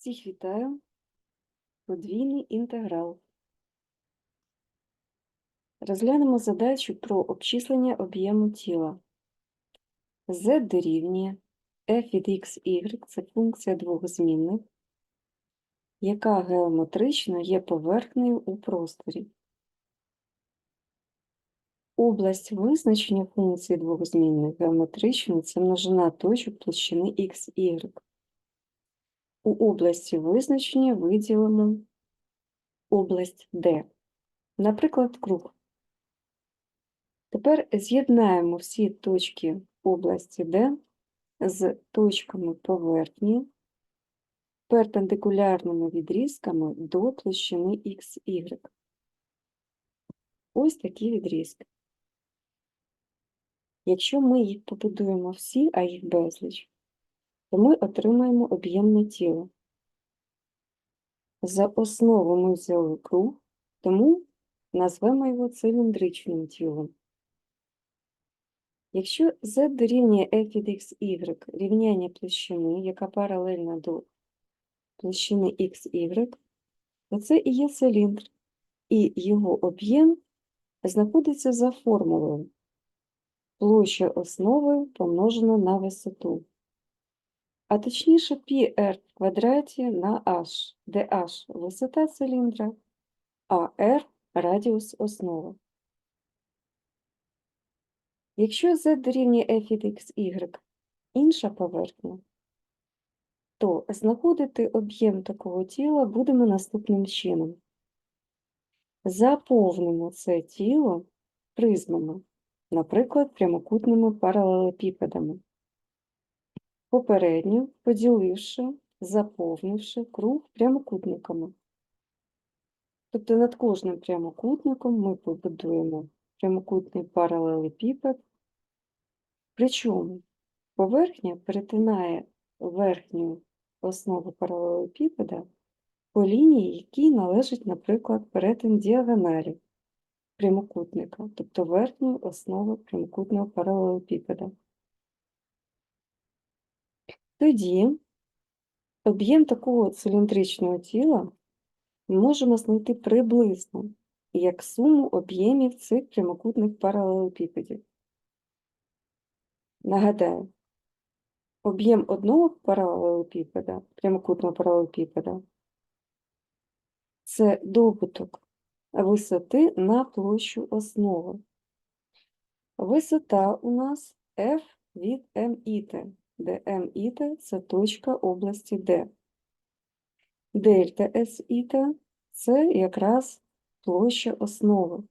Всіх вітаю. Подвійний інтеграл. Розглянемо задачу про обчислення об'єму тіла. z дорівнює f від x, y – це функція двох змінних, яка геометрично є поверхнею у просторі. Область визначення функції двох змінних геометрично – це множина точок площини x, y. У області визначення виділимо область D, наприклад, круг. Тепер з'єднаємо всі точки області D з точками поверхні перпендикулярними відрізками до площини XY. Ось такі відрізки. Якщо ми їх побудуємо всі, а їх безліч, то ми отримаємо об'ємне тіло. За основу ми взяли круг, тому назвемо його циліндричним тілом. Якщо z дорівнює f від xy рівняння площини, яка паралельна до площини xy, то це і є циліндр, і його об'єм знаходиться за формулою площа основи помножена на висоту а точніше πr в квадраті на h, де h – висота циліндра, а r – радіус основи. Якщо z дорівнює f від xy інша поверхня, то знаходити об'єм такого тіла будемо наступним чином. Заповнимо це тіло призмами, наприклад, прямокутними паралелепіпедами попередньо поділивши, заповнивши круг прямокутниками. Тобто над кожним прямокутником ми побудуємо прямокутний паралелепіпед, причому поверхня перетинає верхню основу паралелепіпеда по лінії, якій належить, наприклад, перетин діагоналі прямокутника, тобто верхньої основи прямокутного паралелепіпеда. Тоді об'єм такого циліндричного тіла ми можемо знайти приблизно як суму об'ємів цих прямокутних паралелепіпедів. Нагадаю, об'єм одного паралелепіпеда, прямокутного паралелепіпеда це добуток висоти на площу основи. Висота у нас f від mіт де М іта це точка області Д. Дельта С іта це якраз площа основи.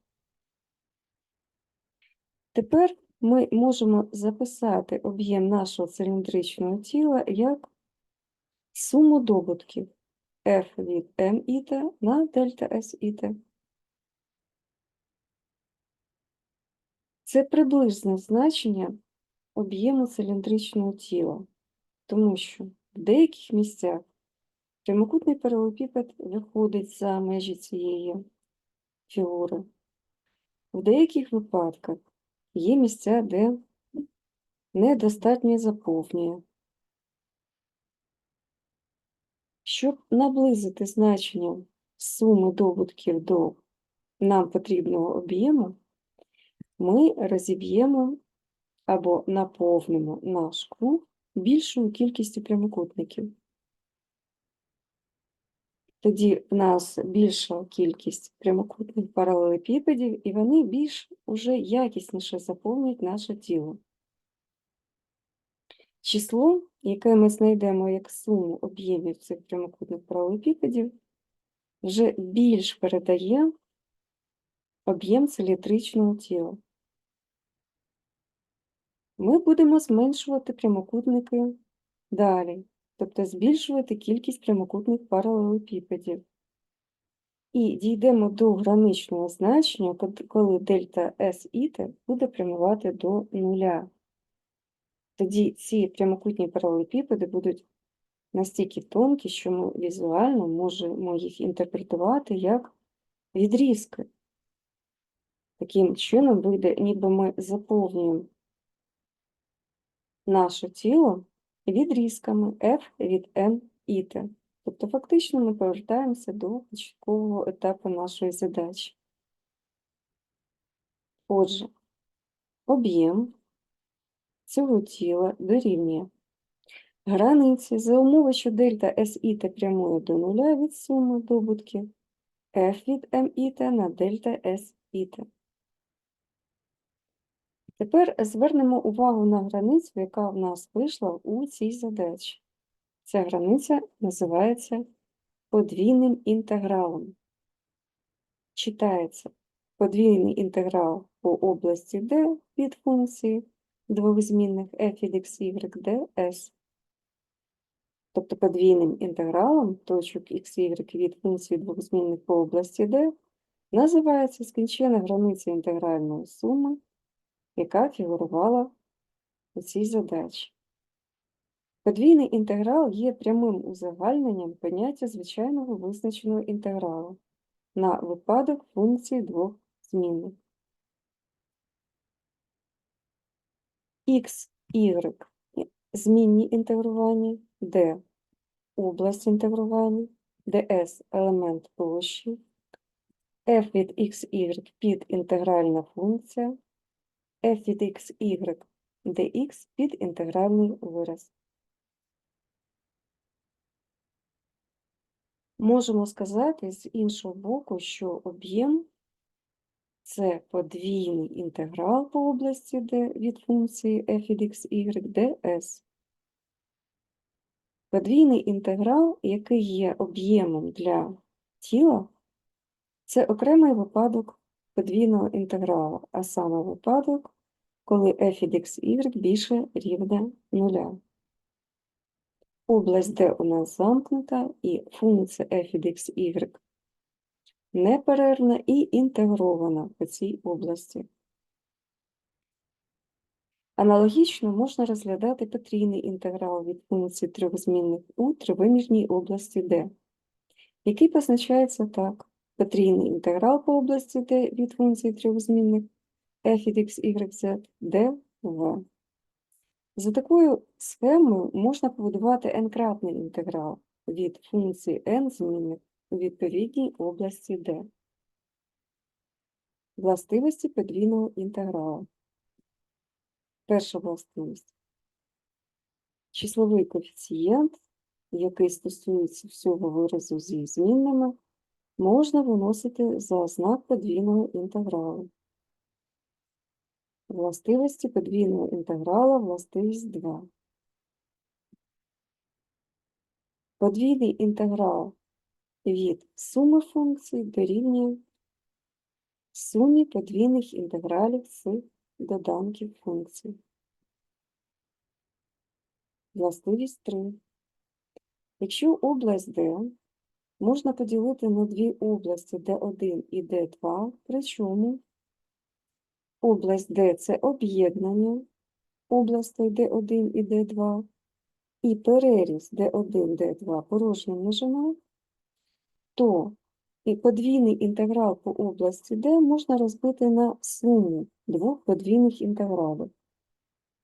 Тепер ми можемо записати об'єм нашого циліндричного тіла як суму добутків F від М іта на дельта С іта. Це приблизне значення об'єму циліндричного тіла, тому що в деяких місцях прямокутний паралепіпед виходить за межі цієї фігури. В деяких випадках є місця, де недостатньо заповнює. Щоб наблизити значення суми добутків до нам потрібного об'єму, ми розіб'ємо або наповнимо наш круг більшою кількістю прямокутників. Тоді в нас більша кількість прямокутних паралелепіпедів, і вони більш уже якісніше заповнюють наше тіло. Число, яке ми знайдемо як суму об'ємів цих прямокутних паралелепіпедів, вже більш передає об'єм циліндричного тіла ми будемо зменшувати прямокутники далі, тобто збільшувати кількість прямокутних паралелепіпедів. І дійдемо до граничного значення, коли дельта S іте буде прямувати до нуля. Тоді ці прямокутні паралелепіпеди будуть настільки тонкі, що ми візуально можемо їх інтерпретувати як відрізки. Таким чином вийде, ніби ми заповнюємо наше тіло відрізками F від N іт, Тобто, фактично, ми повертаємося до початкового етапу нашої задачі. Отже, об'єм цього тіла дорівнює границі за умови, що дельта SI прямує до нуля від суми добутків F від MIT на дельта SIT. Тепер звернемо увагу на границю, яка в нас вийшла у цій задачі. Ця границя називається подвійним інтегралом. Читається подвійний інтеграл по області D від функції двох змінних f від x, y, ds. Тобто подвійним інтегралом точок y від функції двох змінних по області D називається скінчена границя інтегральної суми, яка фігурувала у цій задачі. Подвійний інтеграл є прямим узагальненням поняття звичайного визначеного інтегралу на випадок функції двох змінних. X, Y – змінні інтегрування, D – область інтегрування, ds – елемент площі, f від x, y – підінтегральна функція, f від x, y – dx – підінтегральний вираз. Можемо сказати з іншого боку, що об'єм це подвійний інтеграл по області D від функції f від x, y, ds. Подвійний інтеграл, який є об'ємом для тіла, це окремий випадок подвійного інтегралу, а саме випадок, коли f від x, y більше рівня нуля. Область D у нас замкнута, і функція f від x, y неперервна і інтегрована по цій області. Аналогічно можна розглядати потрійний інтеграл від функції трьох змінних у тривимірній області D, який позначається так. Потрійний інтеграл по області D від функції трьох змінних f від x, y, z, d, v. За такою схемою можна побудувати n-кратний інтеграл від функції n змінних у відповідній області D. Властивості подвійного інтегралу. Перша властивість. Числовий коефіцієнт, який стосується всього виразу зі змінними, можна виносити за знак подвійного інтегралу. Властивості подвійного інтеграла властивість 2. Подвійний інтеграл від суми функцій дорівнює сумі подвійних інтегралів з доданків функцій. Властивість 3. Якщо область D можна поділити на дві області D1 і D2, причому область D – це об'єднання. Областей D1 і D2, і переріз D1, D2 порожня множина, то і подвійний інтеграл по області D можна розбити на суму двох подвійних інтегралів.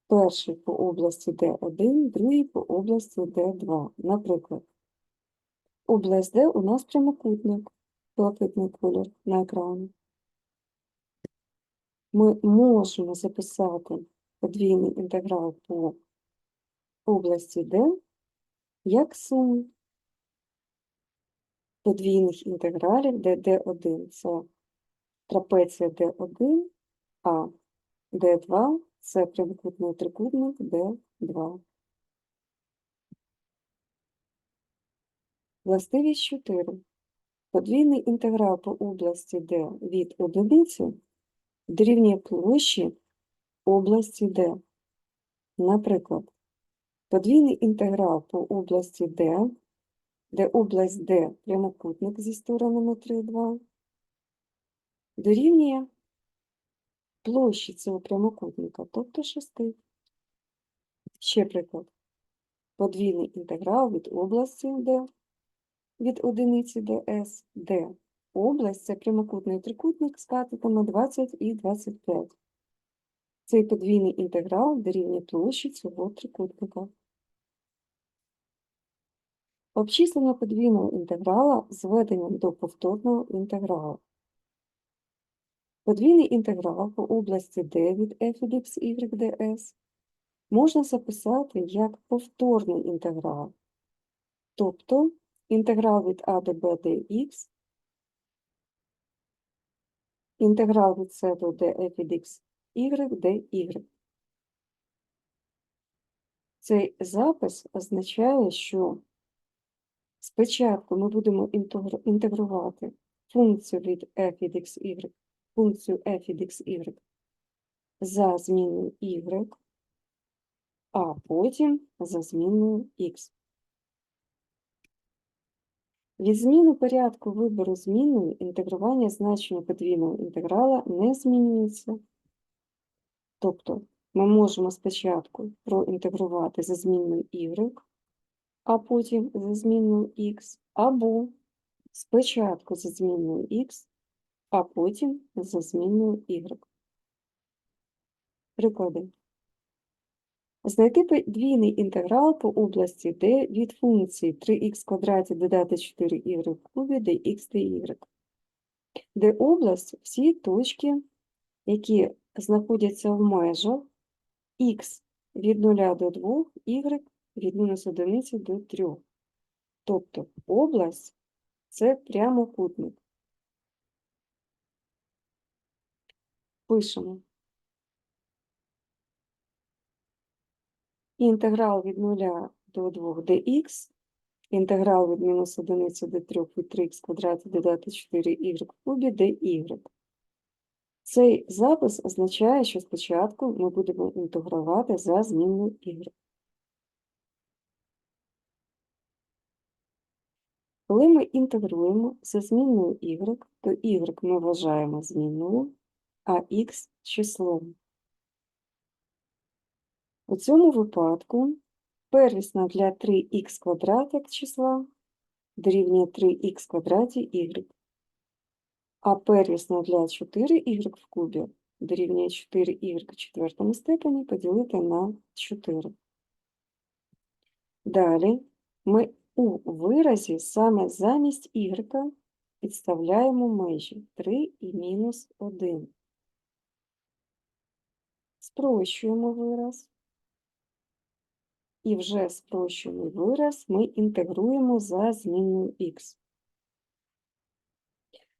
Перший по області D1, другий по області D2. Наприклад, область D у нас прямокутник, блакитний колір на екрані. Ми можемо записати подвійний інтеграл по області D як суму подвійних інтегралів, де D1 це трапеція D1, а D2 це прямокутний трикутник D2. Властивість 4. Подвійний інтеграл по області D від одиниці дорівнює площі області D. Наприклад, подвійний інтеграл по області D де область D прямокутник зі сторонами 3, 2, дорівнює площі цього прямокутника, тобто 6. Ще приклад. Подвійний інтеграл від області D від одиниці ds, де область це прямокутний трикутник з катетами 20 і 25. Цей подвійний інтеграл дорівнює площі цього трикутника. Обчислення подвійного інтеграла зведенням до повторного інтегралу. Подвійний інтеграл по області d від f від x, y, ds можна записати як повторний інтеграл, тобто інтеграл від a до b dx, інтеграл від c до d f від x, y, dy. Цей запис означає, що спочатку ми будемо інтегрувати функцію від f від x, y, функцію f від x, y за зміною y, а потім за зміною x. Від зміни порядку вибору змінної інтегрування значення подвійного інтеграла не змінюється. Тобто ми можемо спочатку проінтегрувати за змінною y, а потім за змінною x, або спочатку за змінною x, а потім за змінною y. Приклади. Знайти подвійний інтеграл по області d від функції 3х квадраті додати 4y в кубі dx dy, де область всі точки, які знаходяться в межах х від 0 до 2, y від мінус 1 до 3. Тобто область це прямокутник. Пишемо. Інтеграл від 0 до 2 dx, інтеграл від мінус 1 до 3 від 3х квадраті додати 4y в кубі dy. Цей запис означає, що спочатку ми будемо інтегрувати за змінною y. Коли ми інтегруємо за змінною y, то y ми вважаємо змінною, а x числом. У цьому випадку первісна для 3х квадратик числа дорівнює 3х квадраті y, а первісна для 4y в кубі дорівнює 4y в четвертому степені поділити на 4. Далі ми у виразі саме замість y підставляємо межі 3 і мінус 1. Спрощуємо вираз. І вже спрощений вираз ми інтегруємо за змінною х.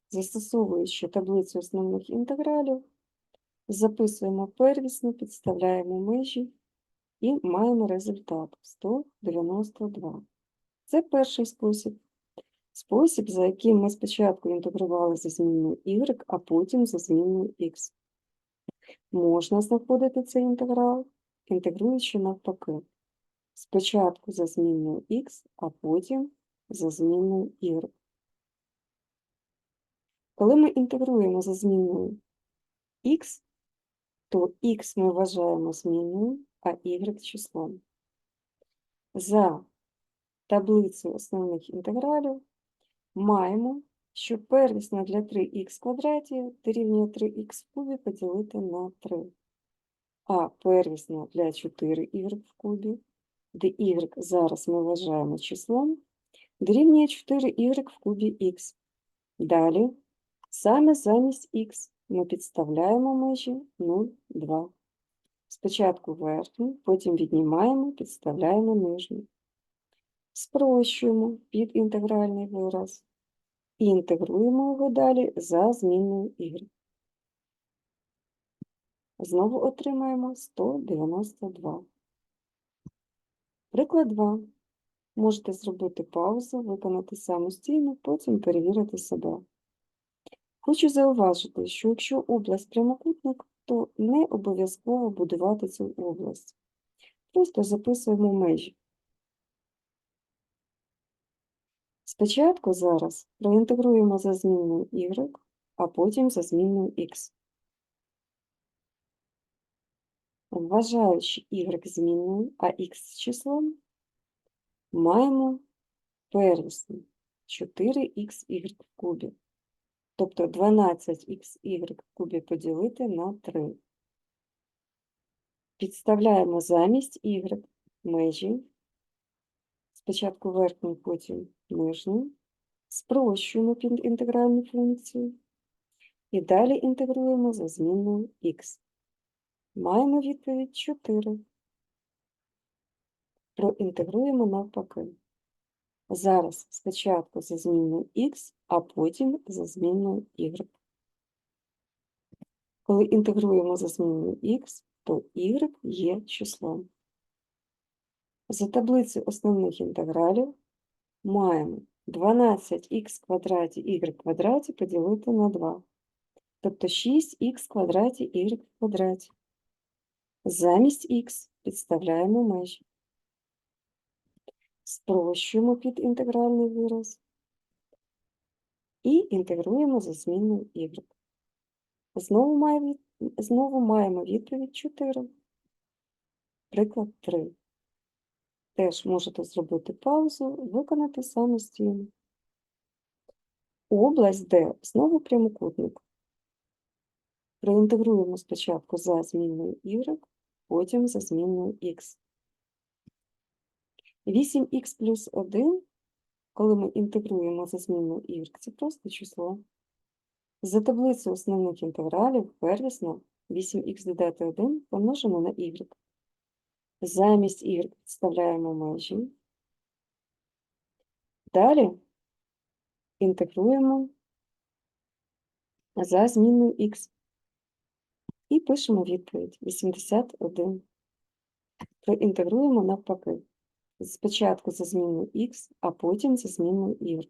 Застосовуючи таблицю основних інтегралів, записуємо первісну, підставляємо межі і маємо результат 192. Це перший спосіб. Спосіб, за яким ми спочатку інтегрували за змінною y, а потім за змінною x. Можна знаходити цей інтеграл, інтегруючи навпаки. Спочатку за змінною x, а потім за змінною y. Коли ми інтегруємо за змінною x, то x ми вважаємо змінною, а y числом. За таблицею основних інтегралів маємо, що первісна для 3х квадраті дорівнює 3х в кубі поділити на 3, а первісна для 4y в кубі, де y зараз ми вважаємо числом, дорівнює 4y в кубі х. Далі, саме замість х ми підставляємо межі 0, 2. Спочатку верхню, потім віднімаємо, підставляємо нижню. Спрощуємо під інтегральний вираз і інтегруємо його далі за змінною y. Знову отримаємо 192. Приклад 2. Можете зробити паузу, виконати самостійно, потім перевірити себе. Хочу зауважити, що якщо область прямокутник, то не обов'язково будувати цю область. Просто записуємо межі. Спочатку зараз проінтегруємо за змінною y, а потім за змінною x. Вважаючи y змінною, а x числом, маємо первісну 4xy в кубі. Тобто 12xy в кубі поділити на 3. Підставляємо замість y межі Спочатку верхню, потім нижню. Спрощуємо під інтегральну функцію. І далі інтегруємо за змінною х. Маємо відповідь 4. Проінтегруємо навпаки. Зараз спочатку за змінною х, а потім за змінною y. Коли інтегруємо за змінною х, то y є числом. За таблицею основних інтегралів маємо 12х квадраті y квадраті поділити на 2, тобто 6х квадраті y квадраті. Замість х підставляємо межі. Спрощуємо під інтегральний вираз і інтегруємо за змінною y. Знову, має. Знову маємо відповідь 4. Приклад 3. Теж можете зробити паузу, виконати самостійно. Область D знову прямокутник. Проінтегруємо спочатку за змінною y, потім за змінною x. 8х плюс 1, коли ми інтегруємо за змінною y, це просто число. За таблицею основних інтегралів первісно 8х додати 1 помножимо на y. Замість y підставляємо межі. Далі інтегруємо за змінною х. І пишемо відповідь 81. Проінтегруємо навпаки. Спочатку за змінною х, а потім за змінною y.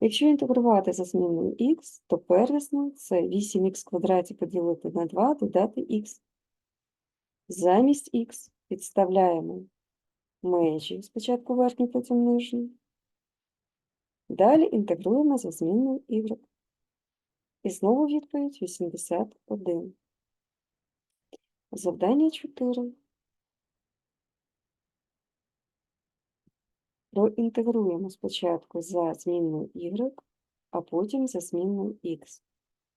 Якщо інтегрувати за змінною х, то первісно це 8х квадраті поділити на 2 додати х. Замість х підставляємо межі, спочатку верхню, потім нижню. Далі інтегруємо за змінною y. І знову відповідь 81. Завдання 4. Проінтегруємо спочатку за змінною y, а потім за змінною x.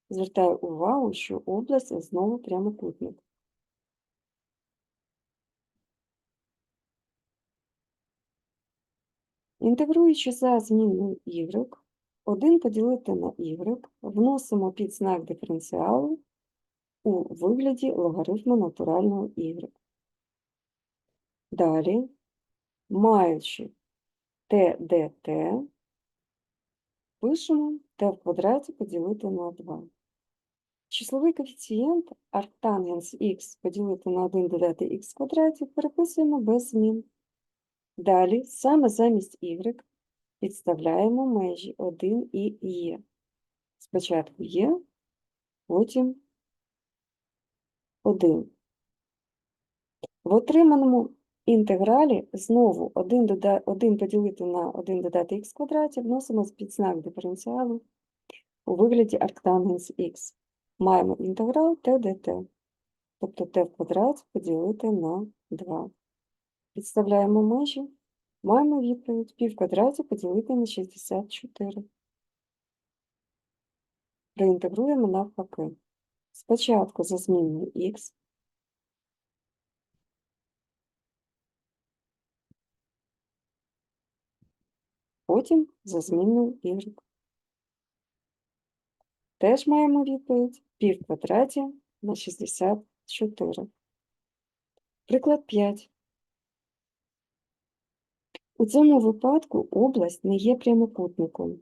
Звертаю увагу, що область знову прямокутник. Інтегруючи за змінною y, 1 поділити на y, вносимо під знак диференціалу у вигляді логарифму натурального y. Далі, маючи t dt, пишемо t в квадраті поділити на 2. Числовий коефіцієнт арктангенс х поділити на 1 додати х квадраті переписуємо без змін. Далі, саме замість y, підставляємо межі 1 і є. Спочатку є, потім 1. В отриманому інтегралі знову 1, дода... 1 поділити на 1 додати х квадраті вносимо під знак диференціалу у вигляді арктангенс х. Маємо інтеграл t dt, тобто t в квадраті поділити на 2. Підставляємо межі, маємо відповідь пів квадраті поділити на 64. Реінтегруємо навпаки. Спочатку за змінною х, потім за змінною y. Теж маємо відповідь пів квадраті на 64. Приклад 5. У цьому випадку область не є прямокутником.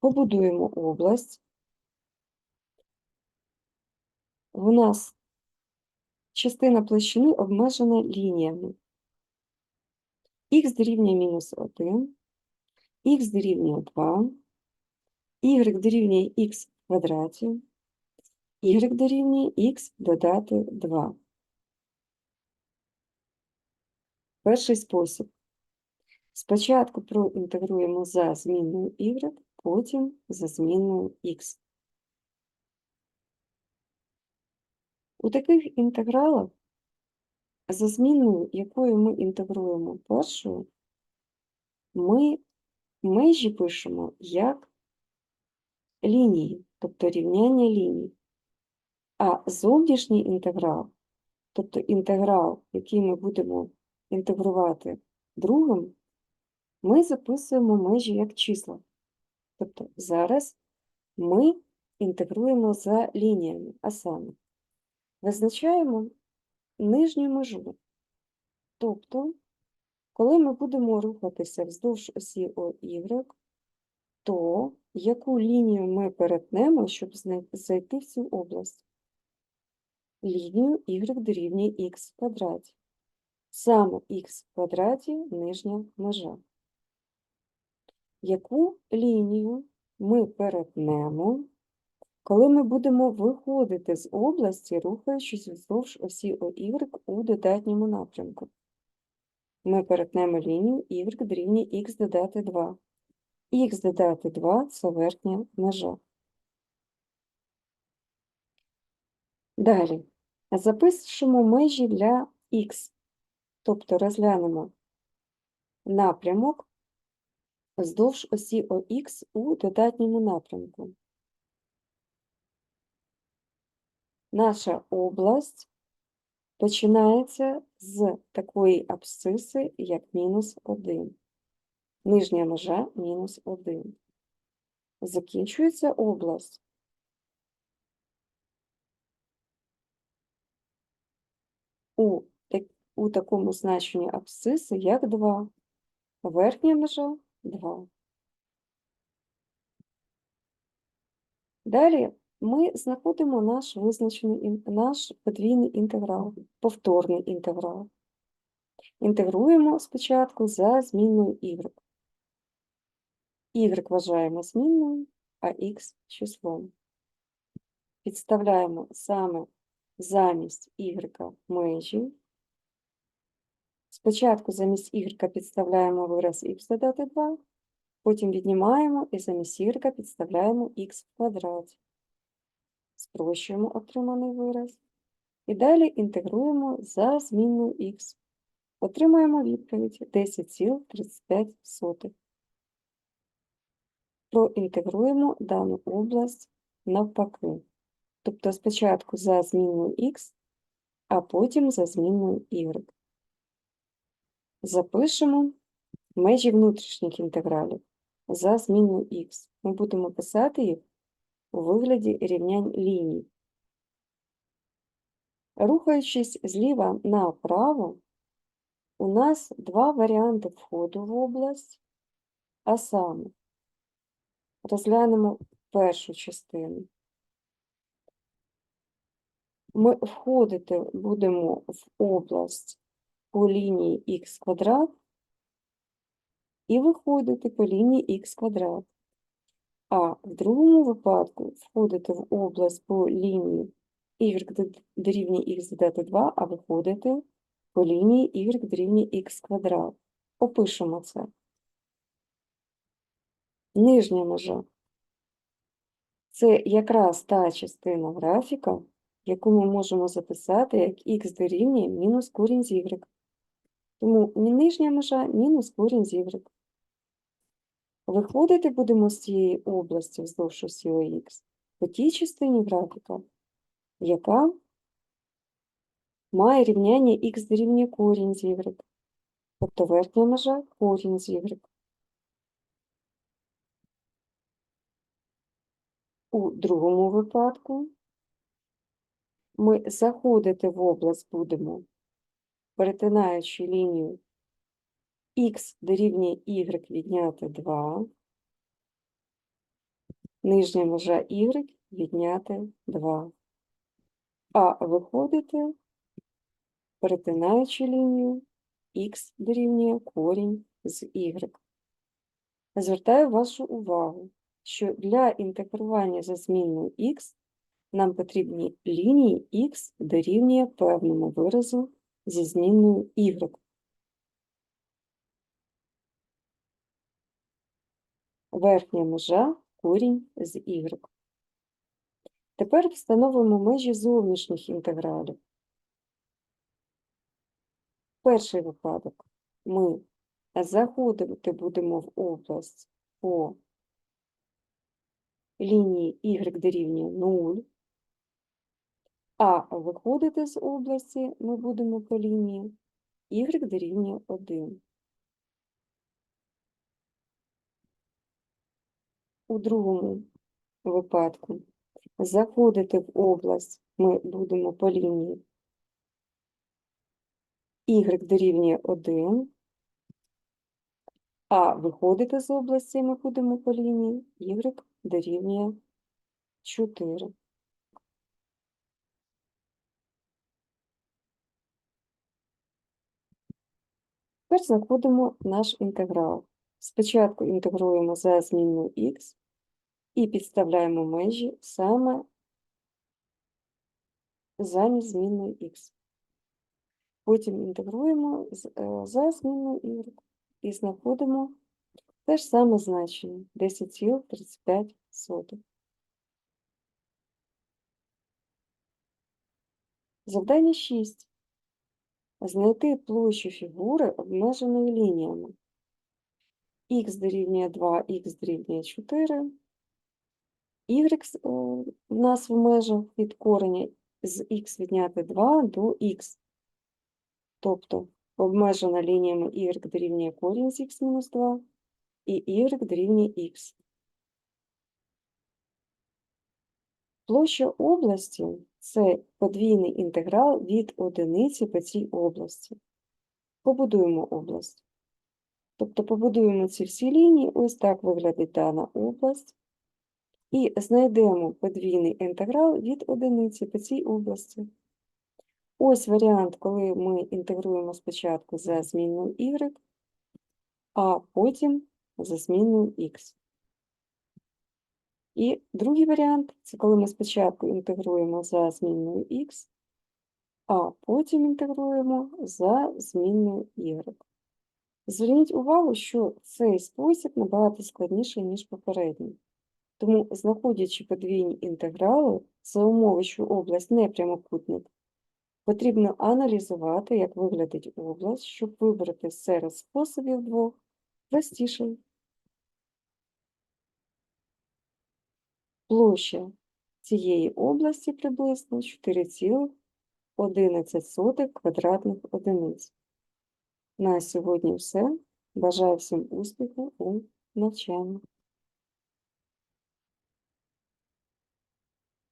Побудуємо область. В нас частина площини обмежена лініями. Х дорівнює мінус 1, х дорівнює 2, y дорівнює х в квадраті, y дорівнює х додати 2. Перший спосіб. Спочатку проінтегруємо за змінною y, потім за змінною x. У таких інтегралах, за змінною, якою ми інтегруємо першою, ми межі пишемо як лінії, тобто рівняння ліній. А зовнішній інтеграл тобто інтеграл, який ми будемо інтегрувати другим, ми записуємо межі як числа. Тобто зараз ми інтегруємо за лініями, а саме визначаємо нижню межу. Тобто, коли ми будемо рухатися вздовж осі ОY, то яку лінію ми перетнемо, щоб зайти в цю область? Лінію y дорівнює х в квадраті. Саме х в квадраті нижня межа. Яку лінію ми перетнемо, коли ми будемо виходити з області, рухаючись вздовж осі ОY у додатньому напрямку? Ми перетнемо лінію y дорівнює х додати 2. Х додати 2 – це верхня межа. Далі. Запишемо межі для х, тобто розглянемо напрямок вздовж осі ОХ у додатньому напрямку. Наша область починається з такої абсциси, як мінус 1. Нижня межа мінус 1. Закінчується область у, у такому значенні абсциси, як 2. Верхня межа 2. Далі ми знаходимо наш визначений наш подвійний інтеграл, повторний інтеграл. Інтегруємо спочатку за змінною y. y вважаємо змінною, а x числом. Підставляємо саме замість y межі. Спочатку замість y підставляємо вираз х додати 2, потім віднімаємо і замість y підставляємо х в квадраті. Спрощуємо отриманий вираз. І далі інтегруємо за змінною х. Отримаємо відповідь 10,35. Проінтегруємо дану область навпаки. Тобто спочатку за змінною х, а потім за змінною y. Запишемо межі внутрішніх інтегралів за змінною х. Ми будемо писати їх у вигляді рівнянь ліній. Рухаючись зліва направо, у нас два варіанти входу в область, а саме розглянемо першу частину. Ми входити будемо в область по лінії х квадрат і виходити по лінії х квадрат. А в другому випадку входити в область по лінії y дорівнює х додати 2, а виходити по лінії y дорівнює х квадрат. Опишемо це. Нижня межа. Це якраз та частина графіка, яку ми можемо записати як х дорівнює мінус корінь з y. Тому нижня межа мінус корінь з y. Виходити будемо з цієї області вздовж осі ОХ по тій частині графіка, яка має рівняння х дорівнює корінь з y. Тобто верхня межа корінь з y. У другому випадку ми заходити в область будемо, перетинаючи лінію х дорівнює y відняти 2, нижня межа y відняти 2. А виходити, перетинаючи лінію х дорівнює корінь з y. Звертаю вашу увагу, що для інтегрування за змінною х нам потрібні лінії х дорівнює певному виразу зі змінною y. Верхня межа корінь з y. Тепер встановимо межі зовнішніх інтегралів. Перший випадок ми заходити будемо в область по лінії y дорівнює 0. А виходити з області ми будемо по лінії y дорівнює 1. У другому випадку заходити в область ми будемо по лінії y дорівнює 1, а виходити з області ми будемо по лінії y дорівнює 4. Тепер знаходимо наш інтеграл. Спочатку інтегруємо за змінною х і підставляємо межі саме замість змінної х. Потім інтегруємо е, за змінною y і знаходимо те ж саме значення 10,35. Завдання 6. Знайти площу фігури, обмеженої лініями. х дорівнює 2, х дорівнює 4. y е, в нас в межах від кореня з х відняти 2 до х. Тобто обмежена лініями y дорівнює корінь з х мінус 2 і y дорівнює х. Площа області – це подвійний інтеграл від одиниці по цій області. Побудуємо область. Тобто побудуємо ці всі лінії, ось так виглядить дана область. І знайдемо подвійний інтеграл від одиниці по цій області. Ось варіант, коли ми інтегруємо спочатку за змінною y, а потім за змінною x. І другий варіант це коли ми спочатку інтегруємо за змінною x, а потім інтегруємо за змінною y. Зверніть увагу, що цей спосіб набагато складніший, ніж попередній. Тому, знаходячи подвійні інтеграли за умови, що область не прямокутник, потрібно аналізувати, як виглядить область, щоб вибрати серед способів двох простіший. Площа цієї області приблизно 4,11 квадратних одиниць. На сьогодні все. Бажаю всім успіху у навчанні.